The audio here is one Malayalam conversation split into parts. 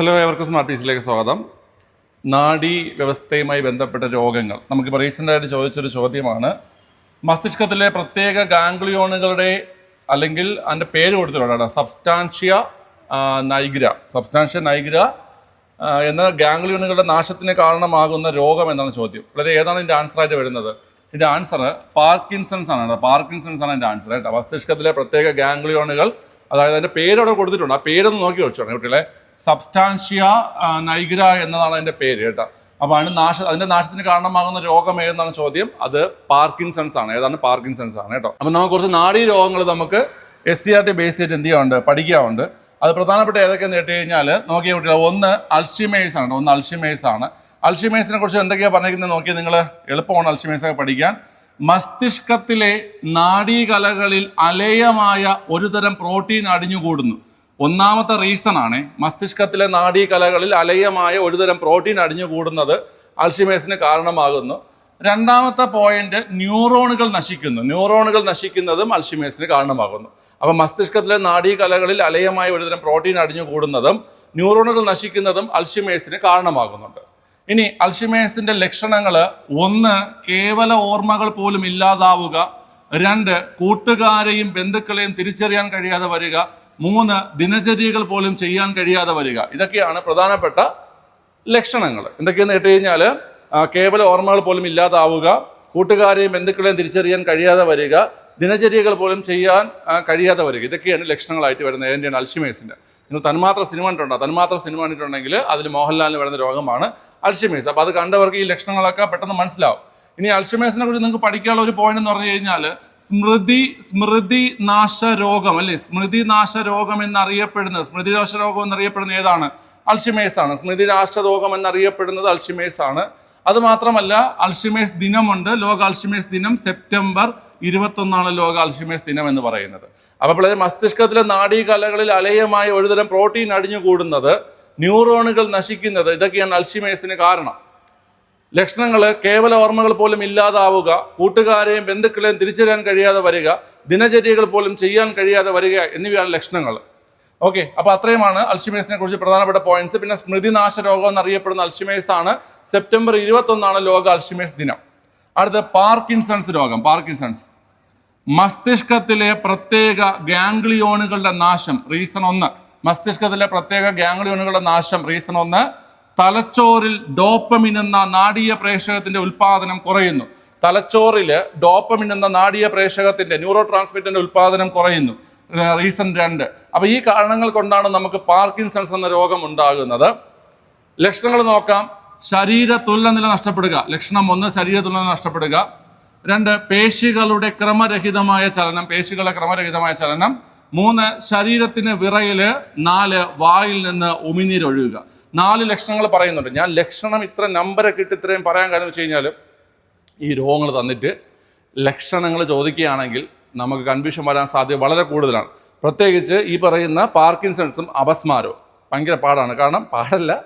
ഹലോ എവർക്കും സ്മാർട്ട് പീസിലേക്ക് സ്വാഗതം. നാഡീ വ്യവസ്ഥയുമായി ബന്ധപ്പെട്ട രോഗങ്ങൾ. നമുക്കിപ്പോൾ റീസെന്റായിട്ട് ചോദിച്ചൊരു ചോദ്യമാണ്. മസ്തിഷ്കത്തിലെ പ്രത്യേക ഗാംഗ്ലിയോണുകളുടെ അല്ലെങ്കിൽ അതിന്റെ പേര് കൊടുത്തിട്ടുണ്ട് സബ്സ്റ്റാൻഷ്യ നൈഗ്ര. സബ്സ്റ്റാൻഷ്യ നൈഗ്ര എന്ന ഗാംഗ്ലിയോണുകളുടെ നാശത്തിന് കാരണമാകുന്ന രോഗം എന്നാണ് ചോദ്യം. വളരെ ഏതാണ് ഇതിന്റെ ആൻസർ ആയിട്ട് വരുന്നത്? ഇതിന്റെ ആൻസർ പാർക്കിൻസൺസ് ആണ്. പാർക്കിൻസൺസ് ആണ് ഇതിന്റെ ആൻസർ കേട്ടോ. മസ്തിഷ്കത്തിലെ പ്രത്യേക ഗാംഗ്ലിയോണുകൾ അതായത് അതിന്റെ പേരവിടെ കൊടുത്തിട്ടുണ്ട്. ആ പേരൊന്ന് നോക്കി വെച്ചോണം കുട്ടികളെ. സബ്സ്റ്റാൻഷ്യ നൈഗ്ര എന്നതാണ് അതിന്റെ പേര് കേട്ടോ. അപ്പോൾ അതിന് നാശ അതിന്റെ നാശത്തിന് കാരണമാകുന്ന രോഗം ഏതെന്നാണ് ചോദ്യം? അത് പാർക്കിൻസൺസ് ആണ്. ഏതാണ്? പാർക്കിൻസൺസ് ആണ് കേട്ടോ. അപ്പം നമുക്ക് കുറച്ച് നാഡീ രോഗങ്ങൾ നമുക്ക് S C R T base ചെയ്തിട്ട് എന്ത് ചെയ്യാറുണ്ട് പഠിക്കാറുണ്ട് അത് പ്രധാനപ്പെട്ട ഏതൊക്കെയെന്ന് കേട്ട് കഴിഞ്ഞാൽ നോക്കിയ കുട്ടികൾ ഒന്ന് അൾഷിമേഴ്സ് ആണ് ഒന്ന് അൾഷിമേഴ്സ് ആണ്. അൾഷിമേഴ്സിനെ കുറിച്ച് എന്തൊക്കെയാണ് പറഞ്ഞിരിക്കുന്നത് നോക്കി നിങ്ങൾ എളുപ്പമാണ് അൾഷിമേഴ്സ് ഒക്കെ പഠിക്കാൻ. മസ്തിഷ്കത്തിലെ നാഡീകലകളിൽ അലേയമായ ഒരുതരം പ്രോട്ടീൻ അടിഞ്ഞുകൂടുന്നു. ഒന്നാമത്തെ റീസൺ ആണ് മസ്തിഷ്കത്തിലെ നാഡീ കലകളിൽ അലയമായ ഒരുതരം പ്രോട്ടീൻ അടിഞ്ഞു കൂടുന്നത് അൾഷിമേഴ്സിന് കാരണമാകുന്നു. രണ്ടാമത്തെ പോയിന്റ് ന്യൂറോണുകൾ നശിക്കുന്നു. ന്യൂറോണുകൾ നശിക്കുന്നതും അൾഷിമേഴ്സിന് കാരണമാകുന്നു. അപ്പം മസ്തിഷ്കത്തിലെ നാഡീ കലകളിൽ അലയമായ ഒരുതരം പ്രോട്ടീൻ അടിഞ്ഞു കൂടുന്നതും ന്യൂറോണുകൾ നശിക്കുന്നതും അൾഷിമേഴ്സിന് കാരണമാകുന്നുണ്ട്. ഇനി അൾഷിമേഴ്സിന്റെ ലക്ഷണങ്ങൾ ഒന്ന് കേവല ഓർമ്മകൾ പോലും ഇല്ലാതാവുക. രണ്ട് കൂട്ടുകാരെയും ബന്ധുക്കളെയും തിരിച്ചറിയാൻ കഴിയാതെ വരിക. മൂന്ന് ദിനചര്യകൾ പോലും ചെയ്യാൻ കഴിയാതെ വരിക. ഇതൊക്കെയാണ് പ്രധാനപ്പെട്ട ലക്ഷണങ്ങൾ. എന്തൊക്കെയെന്ന് കേട്ട് കഴിഞ്ഞാൽ കേവല ഓർമ്മകൾ പോലും ഇല്ലാതാവുക കൂട്ടുകാരെയും ബന്ധുക്കളെയും തിരിച്ചറിയാൻ കഴിയാതെ വരിക ദിനചര്യകൾ പോലും ചെയ്യാൻ കഴിയാതെ വരിക. ഇതൊക്കെയാണ് ലക്ഷണങ്ങളായിട്ട് വരുന്നത്. ഏതിന്റെയാണ് അൽഷിമേഴ്സിന്റെ. നിങ്ങൾ തന്മാത്ര സിനിമ കണ്ടിട്ടുണ്ടോ? തന്മാത്ര സിനിമ കണ്ടിട്ടുണ്ടെങ്കിൽ അതിൽ മോഹൻലാലിന് വരുന്ന രോഗമാണ് അൽഷിമേഴ്സ്. അപ്പോൾ അത് കണ്ടവർക്ക് ഈ ലക്ഷണങ്ങളൊക്കെ പെട്ടെന്ന് മനസ്സിലാവും. ഇനി അൽഷിമേഴ്സിനെ കുറിച്ച് നിങ്ങൾക്ക് പഠിക്കാനുള്ള ഒരു പോയിന്റ് എന്ന് പറഞ്ഞു കഴിഞ്ഞാൽ സ്മൃതി സ്മൃതി നാശ രോഗം അല്ലെ? സ്മൃതി നാശ രോഗം എന്നറിയപ്പെടുന്നത് സ്മൃതി നാശ രോഗം എന്നറിയപ്പെടുന്നത് ഏതാണ്? അൾഷിമേഴ്സ് ആണ് സ്മൃതി നാശ രോഗം എന്നറിയപ്പെടുന്നത് അൾഷിമേഴ്സ് ആണ് അത് മാത്രമല്ല അൾഷിമേഴ്സ് ദിനമുണ്ട്. ലോക അൾഷിമേഴ്സ് ദിനം സെപ്റ്റംബർ ഇരുപത്തൊന്നാണ് ലോക അൾഷിമേഴ്സ് ദിനം എന്ന് പറയുന്നത്. അപ്പോൾ പിള്ളേർ മസ്തിഷ്കത്തിലെ നാഡീകലകളിൽ അലയമായ ഒരുതരം പ്രോട്ടീൻ അടിഞ്ഞു കൂടുന്നത് ന്യൂറോണുകൾ നശിക്കുന്നത് ഇതൊക്കെയാണ് അൾഷിമേഴ്സിന് കാരണം. ലക്ഷണങ്ങൾ കേവല ഓർമ്മകൾ പോലും ഇല്ലാതാവുക കൂട്ടുകാരെയും ബന്ധുക്കളെയും തിരിച്ചറിയാൻ കഴിയാതെ വരിക ദിനചര്യകൾ പോലും ചെയ്യാൻ കഴിയാതെ വരിക എന്നിവയാണ് ലക്ഷണങ്ങൾ. ഓക്കെ അപ്പോൾ അത്രയുമാണ് അൽഷിമേഴ്സിനെ കുറിച്ച് പ്രധാനപ്പെട്ട പോയിന്റ്സ് പിന്നെ സ്മൃതിനാശ രോഗം എന്നറിയപ്പെടുന്ന അൽഷിമേഴ്സ് ആണ്. സെപ്റ്റംബർ ഇരുപത്തൊന്നാണ് ലോക അൽഷിമേഴ്സ് ദിനം. അടുത്ത പാർക്കിൻസൺസ് രോഗം പാർക്കിൻസൺസ്. മസ്തിഷ്കത്തിലെ പ്രത്യേക ഗാംഗ്ലിയോണുകളുടെ നാശം റീസൺ ഒന്ന്. മസ്തിഷ്കത്തിലെ പ്രത്യേക ഗാംഗ്ലിയോണുകളുടെ നാശം റീസൺ ഒന്ന്. തലച്ചോറിൽ ഡോപ്പമിൻ എന്ന നാടീയ പ്രേക്ഷകത്തിന്റെ ഉൽപാദനം കുറയുന്നു. തലച്ചോറിൽ ഡോപ്പമിൻ എന്ന നാടീയ പ്രേക്ഷകത്തിന്റെ ന്യൂറോ ട്രാൻസ്മിറ്ററിന്റെ ഉൽപാദനം കുറയുന്നു. റീസൺ രണ്ട്. അപ്പൊ ഈ കാരണങ്ങൾ കൊണ്ടാണ് നമുക്ക് പാർക്കിൻസൺസ് എന്ന രോഗം ഉണ്ടാകുന്നത്. ലക്ഷണങ്ങൾ നോക്കാം. ശരീര തുലനില നഷ്ടപ്പെടുക. ലക്ഷണം ഒന്ന് ശരീര തുലനില നഷ്ടപ്പെടുക. രണ്ട് പേശികളുടെ ക്രമരഹിതമായ ചലനം പേശികളുടെ ക്രമരഹിതമായ ചലനം. മൂന്ന് ശരീരത്തിന് വിറയിൽ. നാല് വായിൽ നിന്ന് ഉമിനീരൊഴുകുക. നാല് ലക്ഷണങ്ങൾ പറയുന്നുണ്ട്. ഞാൻ ലക്ഷണം ഇത്ര നമ്പരൊക്കെ ഇട്ട് ഇത്രയും പറയാൻ കാരണം വെച്ച് കഴിഞ്ഞാൽ ഈ രോഗങ്ങൾ തന്നിട്ട് ലക്ഷണങ്ങൾ ചോദിക്കുകയാണെങ്കിൽ നമുക്ക് കൺഫ്യൂഷൻ വരാൻ സാധ്യത വളരെ കൂടുതലാണ്. പ്രത്യേകിച്ച് ഈ പറയുന്ന പാർക്കിൻസൺസും അപസ്മാരവും ഭയങ്കര പാടാണ്. കാരണം പാടല്ല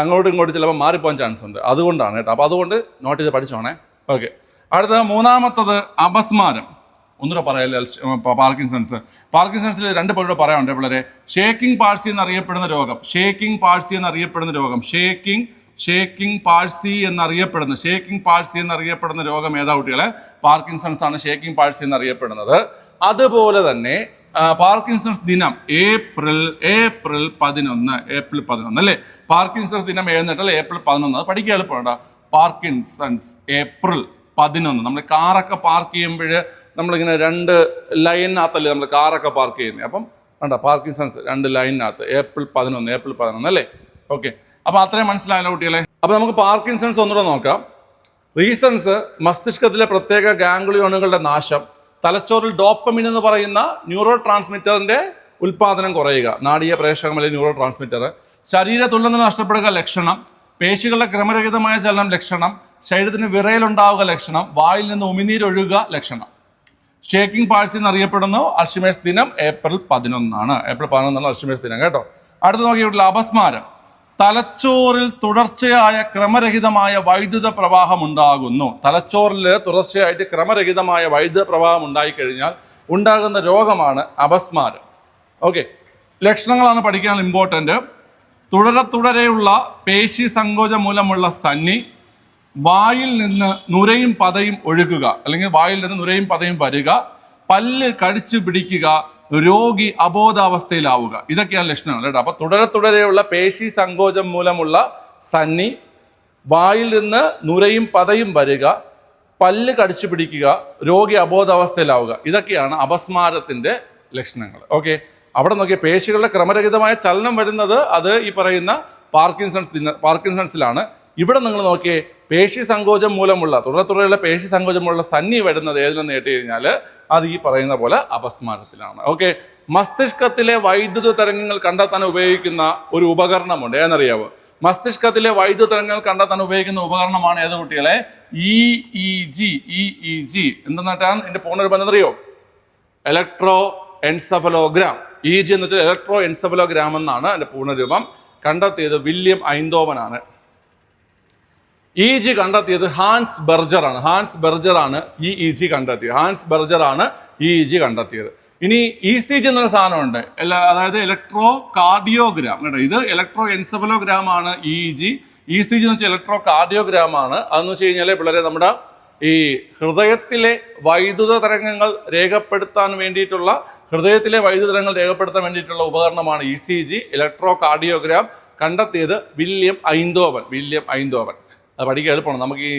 അങ്ങോട്ടും ഇങ്ങോട്ടും ചിലപ്പോൾ മാറിപ്പോകാൻ ചാൻസ് ഉണ്ട്. അതുകൊണ്ടാണ് കേട്ടോ. അപ്പോൾ അതുകൊണ്ട് നോട്ട് ചെയ്ത് പഠിച്ചോണേ. ഓക്കെ അടുത്ത മൂന്നാമത്തത് അപസ്മാരം. ഒന്നുകൂടെ പറയാം പാർക്കിൻസൺസ്. പാർക്കിൻസൺസിൽ രണ്ട് പേരുടെ പറയാനുണ്ട് പിള്ളേരെ ഷേക്കിംഗ് പാഴ്സി എന്നറിയപ്പെടുന്ന രോഗം. ഷേക്കിംഗ് പാഴ്സി എന്നറിയപ്പെടുന്ന രോഗം. ഷേക്കിംഗ് ഷേക്കിംഗ് പാഴ്സി എന്നറിയപ്പെടുന്ന ഷേക്കിംഗ് പാഴ്സി എന്നറിയപ്പെടുന്ന രോഗം ഏതാ കുട്ടികളെ? പാർക്കിൻസൺസ് ആണ് ഷേക്കിംഗ് പാഴ്സി എന്നറിയപ്പെടുന്നത്. അതുപോലെ തന്നെ പാർക്കിൻസൺസ് ദിനം ഏപ്രിൽ ഏപ്രിൽ പതിനൊന്ന് ഏപ്രിൽ പതിനൊന്ന് അല്ലേ? പാർക്കിൻസൺസ് ദിനം എഴുന്നേറ്റാൽ ഏപ്രിൽ പതിനൊന്ന്. അത് പഠിക്കാൻ എളുപ്പമുണ്ടോ പാർക്കിൻസൺസ് ഏപ്രിൽ പതിനൊന്ന്. നമ്മൾ കാറൊക്കെ പാർക്ക് ചെയ്യുമ്പോൾ നമ്മളിങ്ങനെ രണ്ട് ലൈനിനകത്തല്ലേ നമ്മൾ കാറൊക്കെ പാർക്ക് ചെയ്യുന്നത് അപ്പം വേണ്ട പാർക്കിംഗ് സെൻസ് രണ്ട് ലൈനിനകത്ത്. ഏപ്രിൽ പതിനൊന്ന് ഏപ്രിൽ പതിനൊന്ന് അല്ലേ? ഓക്കെ. അപ്പോൾ അത്രയും മനസ്സിലായല്ലോ കുട്ടികളെ. അപ്പോൾ നമുക്ക് പാർക്കിംഗ് സെൻസ് ഒന്നുകൂടെ നോക്കാം. റീസൺസ് മസ്തിഷ്കത്തിലെ പ്രത്യേക ഗാംഗ്ലിയോണുകളുടെ നാശം തലച്ചോറിൽ ഡോപ്പമിൻ എന്ന് പറയുന്ന ന്യൂറോ ട്രാൻസ്മിറ്ററിന്റെ ഉൽപാദനം കുറയുക നാടീയ അല്ലെങ്കിൽ ന്യൂറോ ട്രാൻസ്മിറ്റർ ശരീര നഷ്ടപ്പെടുക ലക്ഷണം പേശികളുടെ ക്രമരഹിതമായ ചലനം ലക്ഷണം ശരീരത്തിന് വിറയലുണ്ടാവുക ലക്ഷണം വായിൽ നിന്ന് ഉമിനീരൊഴുകുക ലക്ഷണം. ഷേക്കിംഗ് പാഴ്സി എന്നറിയപ്പെടുന്നു. അൽഷിമേഴ്സ് ദിനം ഏപ്രിൽ പതിനൊന്നാണ്. ഏപ്രിൽ പതിനൊന്നാണ് അൽഷിമേഴ്സ് ദിനം കേട്ടോ? അടുത്ത് നോക്കിയിട്ടുള്ള അപസ്മാരം. തലച്ചോറിൽ തുടർച്ചയായ ക്രമരഹിതമായ വൈദ്യുത പ്രവാഹം ഉണ്ടാകുന്നു. തലച്ചോറിൽ തുടർച്ചയായിട്ട് ക്രമരഹിതമായ വൈദ്യുത പ്രവാഹം ഉണ്ടായിക്കഴിഞ്ഞാൽ ഉണ്ടാകുന്ന രോഗമാണ് അപസ്മാരം. ഓക്കെ ലക്ഷണങ്ങളാണ് പഠിക്കാൻ ഇമ്പോർട്ടന്റ് തുടരെ തുടരെയുള്ള പേശി സങ്കോചം മൂലമുള്ള സന്നി വായിൽ നിന്ന് നുരയും പതയും ഒഴുകുക. അല്ലെങ്കിൽ വായിൽ നിന്ന് നുരയും പതയും വരിക. പല്ല് കടിച്ചു പിടിക്കുക. രോഗി അബോധാവസ്ഥയിലാവുക. ഇതൊക്കെയാണ് ലക്ഷണങ്ങൾ കേട്ടോ. അപ്പൊ തുടരെ തുടരെയുള്ള പേശി സങ്കോചം മൂലമുള്ള സന്നി വായിൽ നിന്ന് നുരയും പതയും വരിക പല്ല് കടിച്ചു പിടിക്കുക രോഗി അബോധാവസ്ഥയിലാവുക. ഇതൊക്കെയാണ് അപസ്മാരത്തിന്റെ ലക്ഷണങ്ങൾ. ഓക്കെ. അവിടെ നോക്കിയ പേശികളുടെ ക്രമരഹിതമായ ചലനം വരുന്നത് അത് ഈ പറയുന്ന പാർക്കിൻസൺസ് പാർക്കിൻസൺസിലാണ്. ഇവിടെ നിങ്ങൾ നോക്കിയേ പേശി സങ്കോചം മൂലമുള്ള തുടരെ തുടരെയുള്ള പേശി സങ്കോചമുള്ള സന്നി വരുന്നത് ഏതിലെന്ന് കേട്ട് കഴിഞ്ഞാൽ അത് ഈ പറയുന്ന പോലെ അപസ്മാരത്തിലാണ്. ഓക്കെ മസ്തിഷ്കത്തിലെ വൈദ്യുത തരംഗങ്ങൾ കണ്ടെത്താൻ ഉപയോഗിക്കുന്ന ഒരു ഉപകരണമുണ്ട്. ഏതെന്നറിയാവോ? മസ്തിഷ്കത്തിലെ വൈദ്യുത തരംഗങ്ങൾ കണ്ടെത്താൻ ഉപയോഗിക്കുന്ന ഉപകരണമാണ് ഏത് കുട്ടികളെ? E E G E E G എന്തെന്നിട്ടാണ് എന്റെ പൂർണരൂപം എന്നറിയോ? ഇലക്ട്രോ എൻസഫലോഗ്രാം ഇ ജി എന്ന് വെച്ചാൽ ഇലക്ട്രോ എൻസഫലോഗ്രാം എന്നാണ് അതിന്റെ പൂർണരൂപം കണ്ടെത്തിയത് വില്യം ഐന്തോവനാണ്. ഇ ജി കണ്ടെത്തിയത് ഹാൻസ് ബെർജർ ആണ്. ഹാൻസ് ബെർജർ ആണ് ഈ ഇ ജി കണ്ടെത്തിയത്. ഹാൻസ് ആണ് ഈ ഇ ജി കണ്ടെത്തിയത്. ഇനി ഇ സി ജി എന്നൊരു സാധനമുണ്ട്. അതായത് ഇലക്ട്രോ കാർഡിയോഗ്രാം കേട്ടോ ഇത് ഇലക്ട്രോ എൻസഫലോഗ്രാം ആണ് E G E C G എന്ന് വെച്ചാൽ ഇലക്ട്രോ കാർഡിയോഗ്രാം ആണ്. അതെന്ന് വെച്ച് കഴിഞ്ഞാൽ പിള്ളേരെ നമ്മുടെ ഈ ഹൃദയത്തിലെ വൈദ്യുത തരംഗങ്ങൾ രേഖപ്പെടുത്താൻ വേണ്ടിയിട്ടുള്ള ഹൃദയത്തിലെ വൈദ്യുത തരംഗങ്ങൾ രേഖപ്പെടുത്താൻ വേണ്ടിയിട്ടുള്ള ഉപകരണമാണ് E C G electro cardiogram കണ്ടെത്തിയത് വില്യം ഐന്തോവൻ. William Einthoven. അത് പഠിക്കാൻ എളുപ്പമാണ്. നമുക്ക് ഈ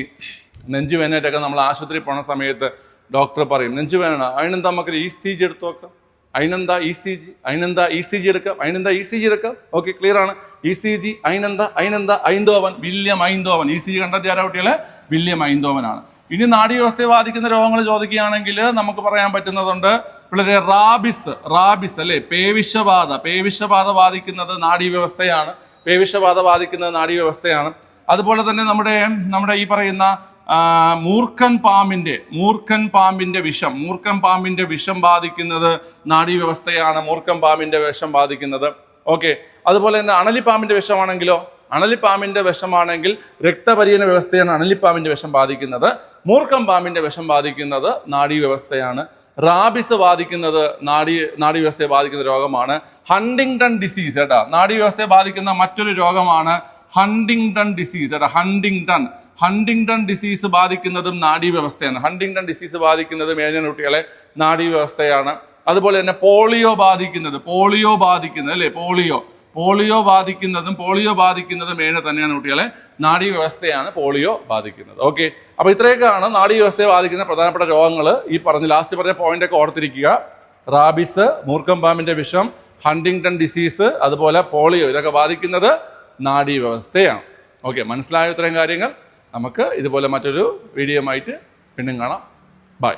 നെഞ്ചുവേനായിട്ടൊക്കെ നമ്മൾ ആശുപത്രിയിൽ പോണ സമയത്ത് ഡോക്ടർ പറയും നെഞ്ചുവേന അതിനെന്താ നമുക്ക് ഇ സി ജി എടുത്തു നോക്കാം? അതിനെന്താ ഇ സി ജി അതിനെന്താ ഇ സി ജി എടുക്കാം? അതിനെന്താ ഇ സി ജി എടുക്കാം? ഓക്കെ ക്ലിയർ ആണ്. ഇ സി ജി അതിനെന്താ? അതിനെന്താ? Einthoven William Einthoven E C G കണ്ടെത്തിയ ആരാ കുട്ടികളെ? വില്യം ഐന്തോവനാണ് ഇനി നാഡീവ്യവസ്ഥയെ ബാധിക്കുന്ന രോഗങ്ങൾ ചോദിക്കുകയാണെങ്കിൽ നമുക്ക് പറയാൻ പറ്റുന്നതുണ്ട് പിള്ളേരെ റാബിസ് റാബിസ് അല്ലെ? പേവിഷബാധ. പേവിഷബാധ ബാധിക്കുന്നത് നാഡീവ്യവസ്ഥയാണ്. പേവിഷബാധ ബാധിക്കുന്നത് നാഡീവ്യവസ്ഥയാണ്. അതുപോലെ തന്നെ നമ്മുടെ നമ്മുടെ ഈ പറയുന്ന മൂർഖൻ പാമ്പിന്റെ മൂർഖൻ പാമ്പിന്റെ വിഷം. മൂർഖൻ പാമ്പിന്റെ വിഷം ബാധിക്കുന്നത് നാഡീവ്യവസ്ഥയാണ് മൂർഖൻ പാമ്പിന്റെ വിഷം ബാധിക്കുന്നത്. ഓക്കെ. അതുപോലെ തന്നെ അണലിപ്പാമ്പിന്റെ വിഷമാണെങ്കിലോ? അണലിപ്പാമ്പിന്റെ വിഷമാണെങ്കിൽ രക്തപരിചന വ്യവസ്ഥയാണ് അണലിപ്പാമ്പിന്റെ വിഷം ബാധിക്കുന്നത്. മൂർഖം പാമ്പിന്റെ വിഷം ബാധിക്കുന്നത് നാഡീവ്യവസ്ഥയാണ് റാബിസ് ബാധിക്കുന്നത് നാഡി നാഡീവ്യവസ്ഥയെ ബാധിക്കുന്ന രോഗമാണ്. ഹണ്ടിങ്ടൺ ഡിസീസ് കേട്ടോ. നാഡീവ്യവസ്ഥയെ ബാധിക്കുന്ന മറ്റൊരു രോഗമാണ് ഹണ്ടിങ്ടൺ ഡിസീസ് കേട്ടോ ഹണ്ടിങ്ടൺ ഹണ്ടിങ്ടൺ ഡിസീസ് ബാധിക്കുന്നതും നാഡീവ്യവസ്ഥയാണ്. ഹണ്ടിങ്ടൺ ഡിസീസ് ബാധിക്കുന്നതും ഏഴന കുട്ടികളെ നാഡീവ്യവസ്ഥയാണ്. അതുപോലെ തന്നെ പോളിയോ ബാധിക്കുന്നത് പോളിയോ ബാധിക്കുന്നത് അല്ലേ? പോളിയോ. പോളിയോ ബാധിക്കുന്നതും പോളിയോ ബാധിക്കുന്നതും ഏഴ് തന്നെയാണ് കുട്ടികളെ നാഡീവ്യവസ്ഥയാണ് പോളിയോ ബാധിക്കുന്നത്. ഓക്കെ അപ്പൊ ഇത്രയൊക്കെയാണ് നാഡീവ്യവസ്ഥയെ ബാധിക്കുന്ന പ്രധാനപ്പെട്ട രോഗങ്ങൾ. ഈ പറഞ്ഞ ലാസ്റ്റ് പറഞ്ഞ പോയിന്റ് ഒക്കെ ഓർത്തിരിക്കുക. റാബിസ് മൂർക്കം പാമ്പിന്റെ വിഷം ഹണ്ടിങ്ടൺ ഡിസീസ് അതുപോലെ പോളിയോ. ഇതൊക്കെ ബാധിക്കുന്നത് നാഡീവ്യവസ്ഥയാണ്. ഓക്കെ മനസ്സിലായ ഇത്രയും കാര്യങ്ങൾ. നമുക്ക് ഇതുപോലെ മറ്റൊരു വീഡിയോ ആയിട്ട് വീണ്ടും കാണാം. ബൈ